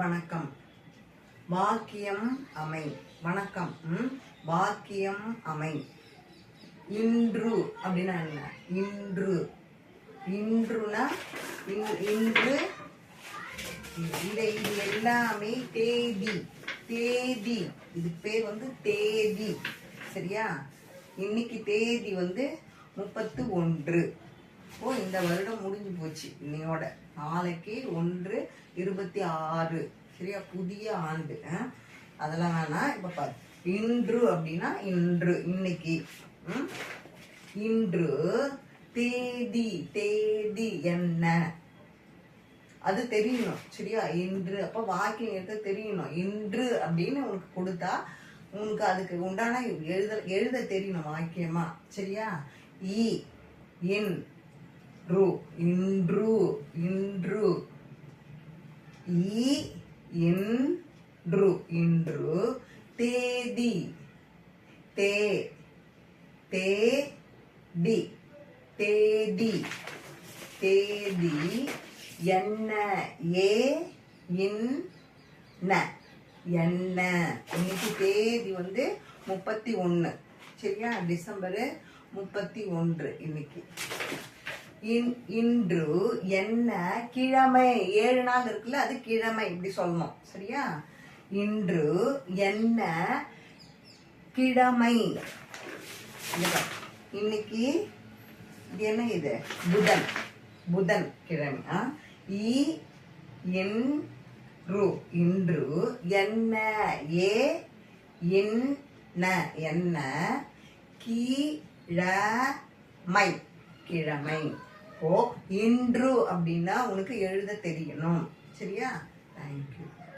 வணக்கம். வாக்கியம் அமை. வணக்கம். ம்? வாக்கியம் அமை. இன்று அப்படின்னா என்ன? இன்று. இன்றுனா இன்று இந்த இது எல்லாமே தேதி. தேதி. இது பேர் வந்து தேதி. சரியா? இன்னைக்கு தேதி வந்து முப்பத்து ஒன்று. ஓ இந்த வருடம் முடிஞ்சு போச்சு. இன்னையோட. நாளைக்கு ஒன்று இருபத்தி ஆறு. சரியா? புதிய ஆண்டு. ஆ? அதெல்லாம் வேணாம் இப்போ பாரு. இன்று அப்படின்னா இன்று. இன்னைக்கு. இன்று தேதி. தேதி என்ன? அது தெரியணும். சரியா? இன்று. அப்போ வாக்கியம் எடுத்து தெரியணும். இன்று அப்படின்னு உனக்கு கொடுத்தா உனக்கு அதுக்கு உண்டான எழுத எழுத தெரியணும் வாக்கியமா. சரியா? இ இன். ரு இன்று இன்று. இ இன்று இன்று. தேதி தே தே டி. தேதி தேதி என்ன ஏ இன் என்ன. இன்னைக்கு தேதி வந்து முப்பத்தி ஒன்று சரியா? டிசம்பர் முப்பத்தி ஒன்று இன்னைக்கு. இன்று என்ன கிழமை. ஏழு நாள் இருக்குல்ல அது கிழமை இப்படி சொல்லணும். சரியா? இன்று என்ன கிழமை. இன்னைக்கு இது என்ன இது? புதன். புதன் கிழமை. இ என் இன்று என்ன ஏ இன் என்ன? கிழமை. கிழமை. ஓ இன்று அப்படின்னா உனக்கு எழுத தெரியணும். சரியா? தேங்க்யூ